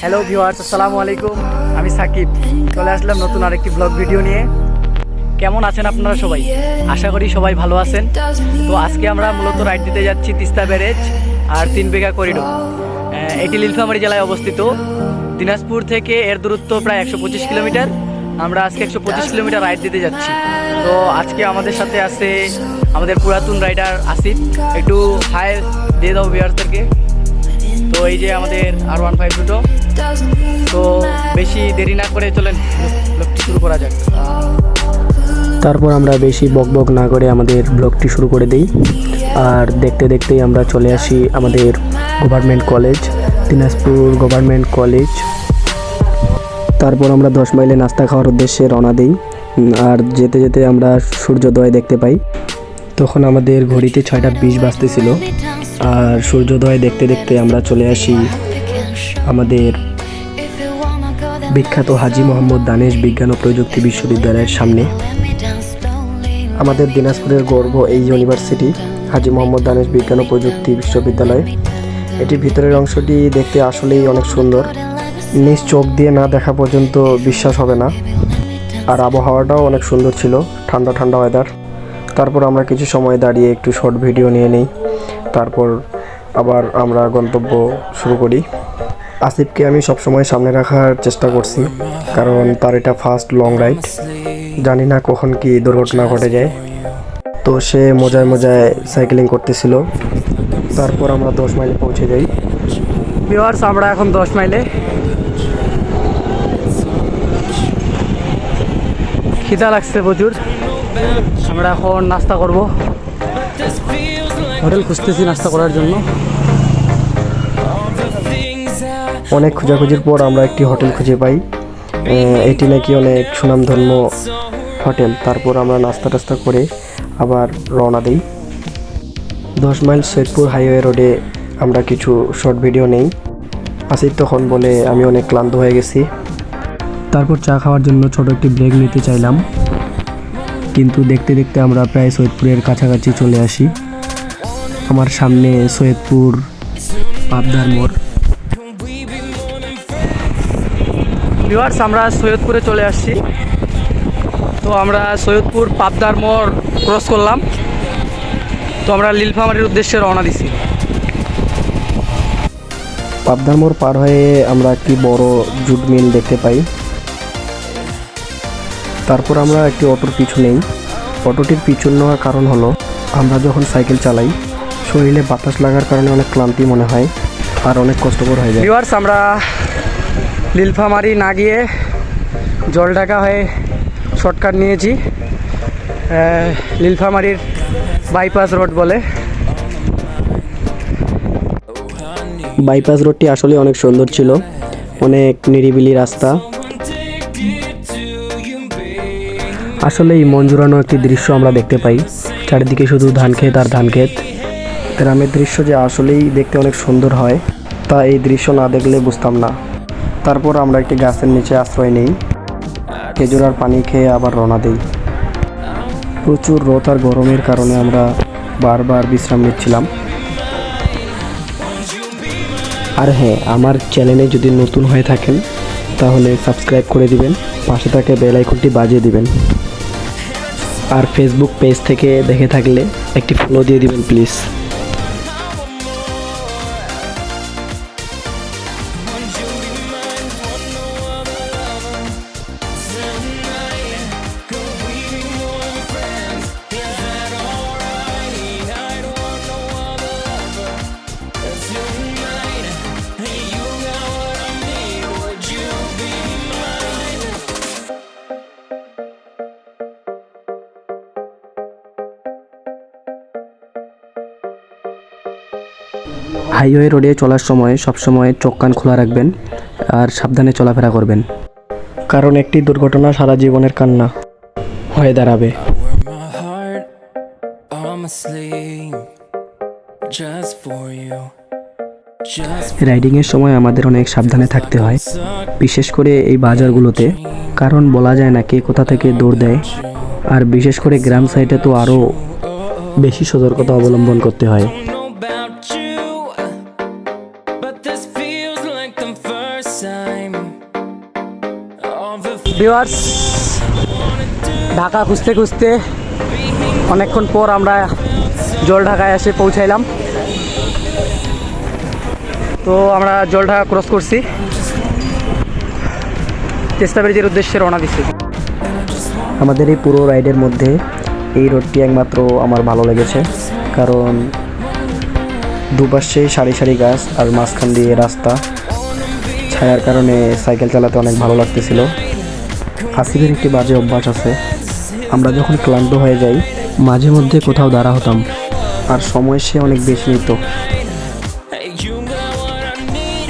Hello viewers আসসালামু আলাইকুম আমি সাকিব। চলে আসলাম নতুন আরেকটি ব্লগ ভিডিও নিয়ে। কেমন আছেন আপনারা সবাই? আশা করি সবাই ভালো আছেন। তো আজকে আমরা মূলত রাইড দিতে যাচ্ছি তিস্তা ব্যারেজ আর তিন বিঘা করিডোর এটি নীলফামারী জেলায় অবস্থিত। দিনাজপুর থেকে এর দূরত্ব প্রায় একশো পঁচিশ কিলোমিটার। আমরা আজকে একশো পঁচিশ কিলোমিটার রাইড দিতে যাচ্ছি। তো আজকে আমাদের সাথে আছে আমাদের পুরাতন রাইডার আসিফ। একটু হাই দিয়ে দাও ভিউয়ার্সদেরকে তো এই যে আমাদের আর ওয়ান ফাইভ দুটো, তো বেশি দেরি না করে চলেন, ব্লগটি শুরু করা যাক। তারপর আমরা বেশি বক বক না করে আমাদের ব্লগটি শুরু করে দিই। আর দেখতে দেখতেই আমরা চলে আসি আমাদের government college Dinajpur government college তারপর আমরা দশ মাইলে নাস্তা খাওয়ার উদ্দেশ্যে রওনা দিই। আর যেতে যেতে আমরা সূর্যোদয় দেখতে পাই। তখন আমাদের ঘড়িতে ছয়টা বিশ বাজতেছিল। আর সূর্যোদয় দেখতে দেখতে আমরা চলে আসি আমাদের বিখ্যাত হাজি মোহাম্মদ দানেশ বিজ্ঞান ও প্রযুক্তি বিশ্ববিদ্যালয়ের সামনে। আমাদের দিনাজপুরের গর্ব এই ইউনিভার্সিটি, হাজি মোহাম্মদ দানেশ বিজ্ঞান ও প্রযুক্তি বিশ্ববিদ্যালয়। এটির ভিতরের অংশটি দেখতে আসলেই অনেক সুন্দর। নিজ চোখ দিয়ে না দেখা পর্যন্ত বিশ্বাস হবে না। আর আবহাওয়াটাও অনেক সুন্দর ছিল, ঠান্ডা ঠান্ডা ওয়েদার তারপর আমরা কিছু সময় দাঁড়িয়ে একটু শর্ট ভিডিও নিয়ে নিই। তারপর আবার আমরা গন্তব্য শুরু করি। আসিফকে আমি সবসময় সামনে রাখার চেষ্টা করছি, কারণ তার এটা ফার্স্ট লং রাইড জানি না কখন কি দুর্ঘটনা ঘটে যায়। তো সে মজায় মজায় সাইকেলিং করতেছিল। তারপর আমরা দশ মাইলে পৌঁছে যাই। ভিউয়ার্স আমরা এখন দশ মাইলে। খিদা লাগছে প্রচুর। আমরা এখন নাস্তা করব। হোটেল খুঁজতেছি নাস্তা করার জন্য। অনেক খোঁজাখুঁজির পর আমরা একটি হোটেল খুঁজে পাই। এটি নাকি অনেক সুনামধন্য হোটেল। তারপর আমরা নাস্তা টাস্তা করে আবার রওনা দিই। দশ মাইল সৈয়দপুর হাইওয়ে রোডে আমরা কিছু শর্ট ভিডিও নেই। আসিফ তখন বলে আমি অনেক ক্লান্ত হয়ে গেছি। তারপর চা খাওয়ার জন্য ছোট একটি ব্রেক নিতে চাইলাম। কিন্তু দেখতে দেখতে আমরা প্রায় সৈয়দপুরের কাছাকাছি চলে আসি। আমার সামনে সৈয়দপুর পাবদার মোড়। ভিউয়ার্স আমরা সৈয়দপুরে চলে আসছি। তো আমরা সৈয়দপুর পাবদার মোড় ক্রস করলাম। তো আমরা লীলফামারির উদ্দেশ্যে রওনা দিছি। পাবদার মোড় পার হয়ে আমরা একটি বড় জুট মিল দেখতে পাই। তারপর আমরা একটি অটোর পিছু নেই। অটোটির পিছন নেওয়ার কারণ হলো আমরা যখন সাইকেল চালাই শরীরে বাতাস লাগার কারণে অনেক ক্লান্তি মনে হয় আর অনেক কষ্টকর হয়ে যায়। ভিউয়ার্স আমরা লীলফামারি না গিয়ে জল জলঢাকা হয়ে শর্টকাট নিয়েছি লীলফামারির বাইপাস রোড বলে। বাইপাস রোডটি আসলে অনেক সুন্দর ছিল অনেক নিরিবিলি রাস্তা। আসলে এই মন জুড়ানো একটি দৃশ্য আমরা দেখতে পাই চারিদিকে শুধু ধান ক্ষেত আর ধান ক্ষেত গ্রামের দৃশ্য যে আসলেই দেখতে অনেক সুন্দর হয়, তা এই দৃশ্য না দেখলে বুঝতাম না। তারপর আমরা একটি গাছের নিচে আশ্রয় নেই। খেজুর আর পানি খেয়ে আবার রওনা দিই। প্রচুর রোদ আর গরমের কারণে আমরা বারবার বিশ্রাম নিচ্ছিলাম। আর হ্যাঁ আমার চ্যানেলে যদি নতুন হয়ে থাকেন, তাহলে সাবস্ক্রাইব করে দিবেন, পাশে থাকে বেল আইকনটি বাজিয়ে দিবেন। আর ফেসবুক পেজ থেকে দেখে থাকলে একটি ফলো দিয়ে দিবেন প্লিজ হাইওয়ে রোডে চলার সময় সবসময় চোখ কান খোলা রাখবেন আর সাবধানে চলাফেরা করবেন। কারণ একটি দুর্ঘটনা সারা জীবনের কান্না হয়ে দাঁড়াবে। রাইডিংয়ের সময় আমাদের অনেক সাবধানে থাকতে হয় বিশেষ করে এই বাজারগুলোতে কারণ বলা যায় না কে কোথা থেকে দৌড় দেয় আর বিশেষ করে গ্রাম সাইডে তো আরও বেশি সতর্কতা অবলম্বন করতে হয়। ভিউয়ার্স ঢাকা খুঁজতে খুঁজতে অনেকক্ষণ পর আমরা জল ঢাকায় এসে পৌঁছাইলাম। তো আমরা জল ঢাকা ক্রস করছি। চেষ্টা ব্রিজের উদ্দেশ্যে রওনা দিচ্ছি আমাদের এই পুরো রাইডের মধ্যে এই রোডটি একমাত্র আমার ভালো লেগেছে। কারণ দুপাশে সারি সারি গাছ আর মাঝখান দিয়ে রাস্তা। ছায়ার কারণে সাইকেল চালাতে অনেক ভালো লাগতেছিল। আসিফের একটি বাজে অভ্যাস আছে। আমরা যখন ক্লান্ত হয়ে যাই, মাঝে মধ্যে কোথাও দাঁড়া হতাম। আর সময় সে অনেক বেশি নিত।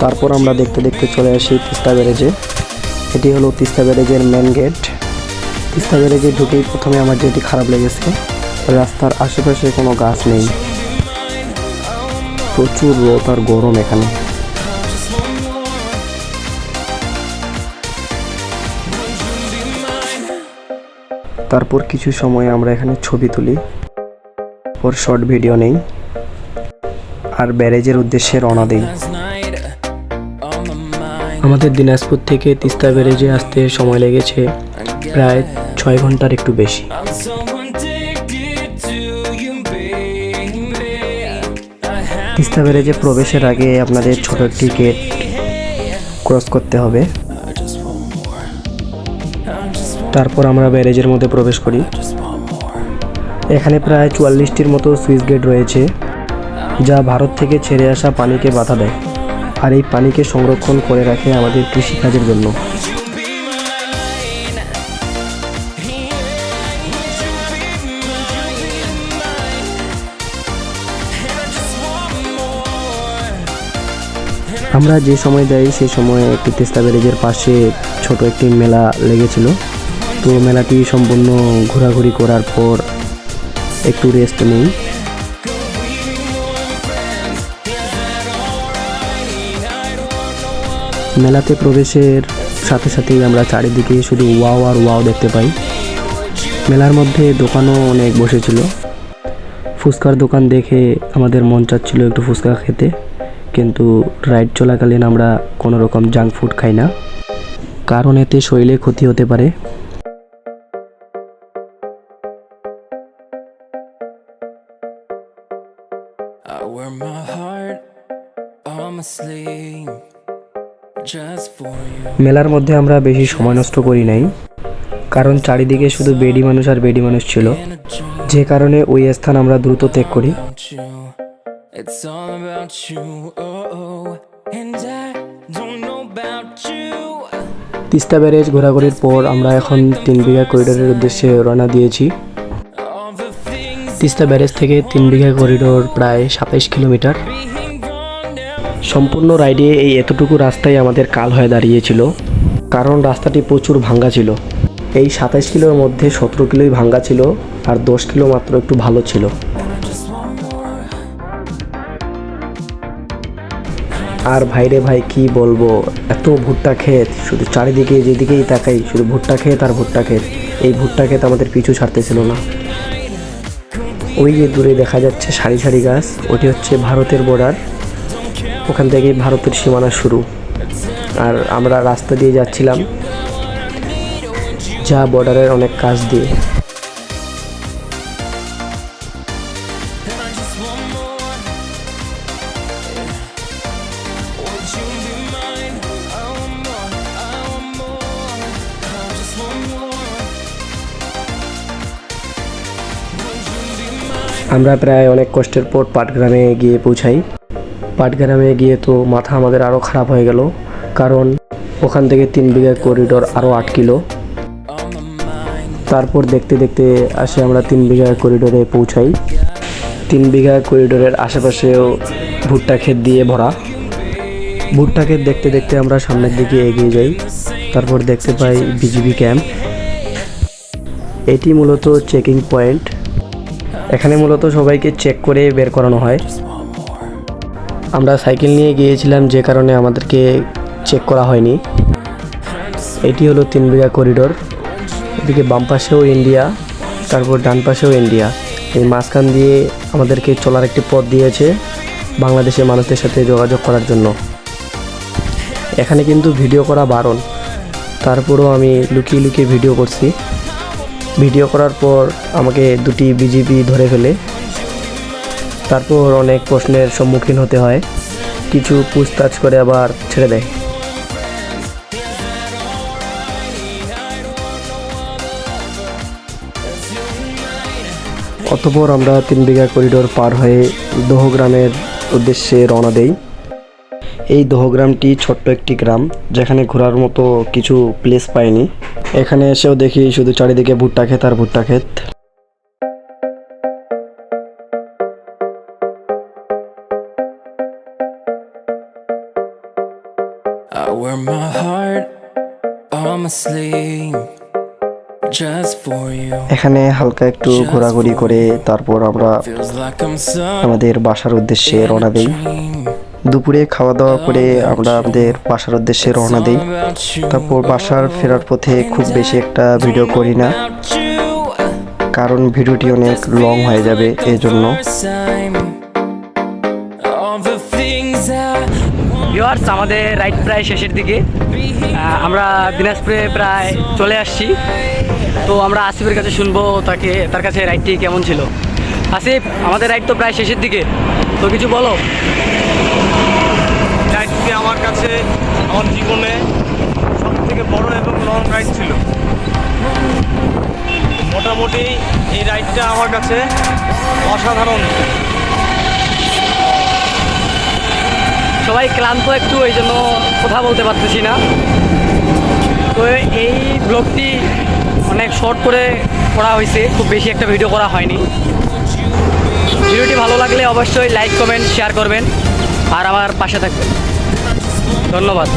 তারপর আমরা দেখতে দেখতে চলে আসি তিস্তা ব্যারেজে। এটি হলো তিস্তা ব্যারেজের মেন গেট তিস্তা ব্যারেজে ঢুকেই প্রথমে আমার যেটি খারাপ লেগেছে, রাস্তার আশেপাশে কোনো গাছ নেই। প্রচুর রোদ আর গরম এখানে। তারপর কিছু সময় আমরা এখানে ছবি তুলি। ওর শর্ট ভিডিও নেই। আর ব্যারেজের উদ্দেশ্যে রওনা দিই. আমাদের দিনাজপুর থেকে তিস্তা ব্যারেজে আসতে সময় লেগেছে প্রায় ছয় ঘণ্টার একটু বেশি। তিস্তা ব্যারেজে প্রবেশের আগে আপনাদের ছোট একটি গেট ক্রস করতে হবে। তারপর আমরা ব্যারেজের মধ্যে প্রবেশ করি. এখানে প্রায় চুয়াল্লিশটির মতো সুইচ গেট রয়েছে, যা ভারত থেকে ছেড়ে আসা পানিকে বাধা দেয় আর এই পানিকে সংরক্ষণ করে রাখে আমাদের কৃষিকাজের জন্য আমরা যে সময় যাই সেই সময় একটি তেস্তা ব্যারেজের পাশে ছোট একটি মেলা লেগেছিল তো মেলাটি সম্পূর্ণ ঘোরাঘুরি করার পর একটু রেস্ট নিই। মেলাতে প্রবেশের সাথে সাথেই আমরা চারিদিকে শুধু ওয়াও আর ওয়াও দেখতে পাই। মেলার মধ্যে দোকানও অনেক বসেছিল। ফুচকার দোকান দেখে আমাদের মন চাচ্ছিল একটু ফুচকা খেতে, কিন্তু রাইড চলাকালীন আমরা কোনো রকম জাঙ্ক ফুড খাই না। কারণ এতে শরীরে ক্ষতি হতে পারে। I wear my heart on my sleeve just for you. মেলার মধ্যে আমরা বেশি সময় নষ্ট করি নাই কারণ চারিদিকে শুধু বেডি মানুষ আর বেডি মানুষ ছিল যে কারণে ওই স্থান আমরা দ্রুত ত্যাগ করি. It's all about you. And I don't know about you. Teesta barrage ঘোরাঘুরির পর আমরা এখন তিন বিঘা করিডোরের উদ্দেশ্যে রওনা দিয়েছি তিস্তা ব্যারেজ থেকে তিন বিঘা করিডোর প্রায় সাতাইশ কিলোমিটার. সম্পূর্ণ রাইডে এই এতটুকু রাস্তাই আমাদের কাল হয়ে দাঁড়িয়েছিল। কারণ রাস্তাটি প্রচুর ভাঙ্গা ছিল। এই সাতাইশ কিলোর মধ্যে সতেরো কিলোই ভাঙ্গা ছিল আর দশ কিলো মাত্র একটু ভালো ছিল। আর ভাইরে ভাই, কি বলব? এত ভুট্টা ক্ষেত, শুধু চারিদিকে যেদিকেই তাকাই, শুধু ভুট্টা ক্ষেত আর ভুট্টা ক্ষেত। এই ভুট্টা ক্ষেত আমাদের পিছু ছাড়তেছিল না। ওই যে দূরে দেখা যাচ্ছে সারি সারি গাছ, ওটি হচ্ছে ভারতের বর্ডার ওখান থেকে ভারতের সীমানা শুরু। আর আমরা রাস্তা দিয়ে যাচ্ছিলাম, যা বর্ডারের অনেক কাজ দিয়ে। আমরা প্রায় অনেক কষ্টের পর পাটগ্রামে গিয়ে পৌঁছাই। পাটগ্রামে গিয়ে তো মাথা আমাদের আরও খারাপ হয়ে গেল, কারণ ওখান থেকে তিন বিঘা করিডোর আরও আট কিলো। তারপর দেখতে দেখতে আসে আমরা তিন বিঘা করিডোরে পৌঁছাই। তিন বিঘা করিডোরের আশেপাশেও ভুট্টা ক্ষেত দিয়ে ভরা। ভুট্টা ক্ষেত দেখতে দেখতে আমরা সামনের দিকে এগিয়ে যাই, তারপর দেখতে পাই বিজিবি ক্যাম্প। এটি মূলত চেকিং পয়েন্ট এখানে মূলত সবাইকে চেক করে বের করানো হয়। আমরা সাইকেল নিয়ে গিয়েছিলাম, যে কারণে আমাদেরকে চেক করা হয়নি। এটি হলো তিন বিঘা করিডোর এদিকে বাম পাশেও ইন্ডিয়া তারপর ডান পাশেও ইন্ডিয়া এই মাঝখান দিয়ে আমাদেরকে চলার একটি পথ দিয়েছে বাংলাদেশের মানুষদের সাথে যোগাযোগ করার জন্য। এখানে কিন্তু ভিডিও করা বারণ। তারপরও আমি লুকিয়ে লুকিয়ে ভিডিও করছি। ভিডিও করার পর আমাকে দুটি বিজিবি ধরে ফেলে। তারপর অনেক প্রশ্নের সম্মুখীন হতে হয়। কিছু পুছতাছ করে আবার ছেড়ে দেয়। অতপর আমরা তিন বিঘা করিডোর পার হয়ে দোহগ্রামের উদ্দেশ্যে রওনা দেই। এই দোহগ্রামটি ছোট্ট একটি গ্রাম যেখানে ঘোরার মতো কিছু প্লেস পাইনি এখানে এসেও দেখি শুধু চারিদিকে ভুট্টা ক্ষেত আর ভুট্টা ক্ষেত I wear my heart on my sleeve just for you. এখানে হালকা একটু ঘোরাঘুরি করে তারপর আমরা আমাদের বাসার উদ্দেশ্যে রওনা দেই. দুপুরে খাওয়া দাওয়া করে আমরা আমাদের বাসার উদ্দেশ্যে রওনা দিই. তারপর বাসার ফেরার পথে খুব বেশি একটা ভিডিও করি না। কারণ ভিডিওটি অনেক লং হয়ে যাবে এই জন্য ভিওয়ার্স আমাদের রাইড প্রায় শেষের দিকে। আমরা দিনাজপুরে প্রায় চলে আসছি। তো আমরা আসিফের কাছে শুনব তাকে তার কাছে রাইডটি কেমন ছিল? আসিফ আমাদের রাইড তো প্রায় শেষের দিকে। তো কিছু বলো। রাইডটি আমার কাছে আমার জীবনে সব থেকে বড় এবং লং রাইড ছিল? মোটামুটি এই রাইডটা আমার কাছে অসাধারণ। সবাই ক্লান্ত একটু এই জন্য কথা বলতে পারতেছি না। তো এই ব্লগটি অনেক শর্ট করে করা হয়েছে খুব বেশি একটা ভিডিও করা হয়নি। ভিডিওটি ভালো লাগলে অবশ্যই লাইক কমেন্ট শেয়ার করবেন আর আমার পাশে থাকবেন। ধন্যবাদ।